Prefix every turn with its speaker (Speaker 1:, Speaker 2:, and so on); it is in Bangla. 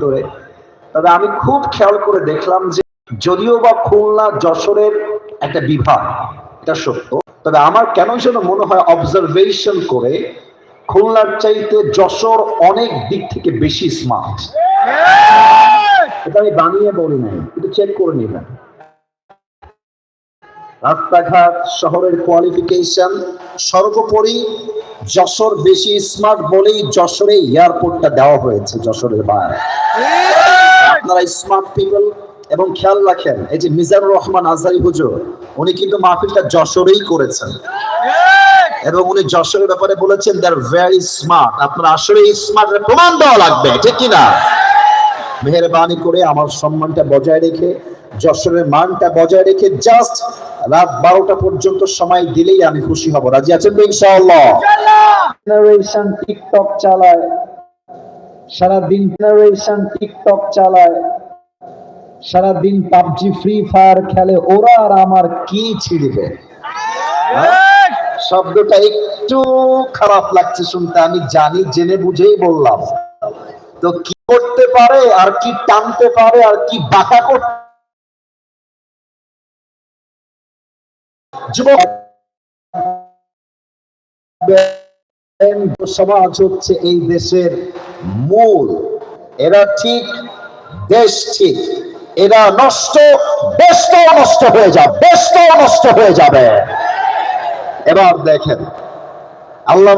Speaker 1: ভিতরে। তবে আমি খুব খেয়াল করে দেখলাম যে যদিও বা খুলনা যশোরের একটা বিভাগ এটা সত্য তবে আমার কেন যেন মনে হয় অবজারভেশন করে খুলনার চাইতে যশোর অনেক দিক থেকে বেশি স্মার্ট এটা আমি বানিয়ে বলি নাই একটু চেক করে নেবেন। রাস্তাঘাট শহরের কোয়ালিফিকেশন সর্বোপরি যশোর বেশি স্মার্ট বলেই যশোরে এয়ারপোর্টটা দেওয়া হয়েছে, যশোরের বাইরে। আপনারা স্মার্ট পিপল এবং খেয়াল রাখেন, এই যে মিজানুর রহমান আজারি হুজুর, উনি কিন্তু মাহফিলটা যশোরেই করেছেন। এবং উনি যশোরের ব্যাপারে বলেছেন দে আর ভেরি স্মার্ট আপনারা আসলে স্মার্ট প্রমাণ দেওয়া লাগবে, ঠিক কিনা? মেহরবানি করে আমার সম্মানটা বজায় রেখে, যশোরের মানটা বজায় রেখে জাস্ট রাত বারোটা পর্যন্ত সময় দিলেই আমি খুশি হব। রাজি আছেন তো ইনশাআল্লাহ? জেনারেশন টিকটক চালায়, সারাদিন জেনারেশন টিকটক চালায়, সারাদিন পাবজি ফ্রি ফায়ার খেলে ওরা আর আমার কি ছিড়বে? হ্যাঁ? শব্দটা একটু খারাপ লাগছে শুনতে, আমি জানি, জেনে বুঝেই বললাম। তো কি করতে পারে, আর কি টানতে পারে, আর কি বাঁকা করতে সমাজ হচ্ছে এই দেশের মূল। এরা ঠিক, দেশ ঠিক। এরা নষ্ট, দেশটাও নষ্ট হয়ে যাবে, দেশটাও নষ্ট হয়ে যাবে। এবার দেখেন, আল্লাহ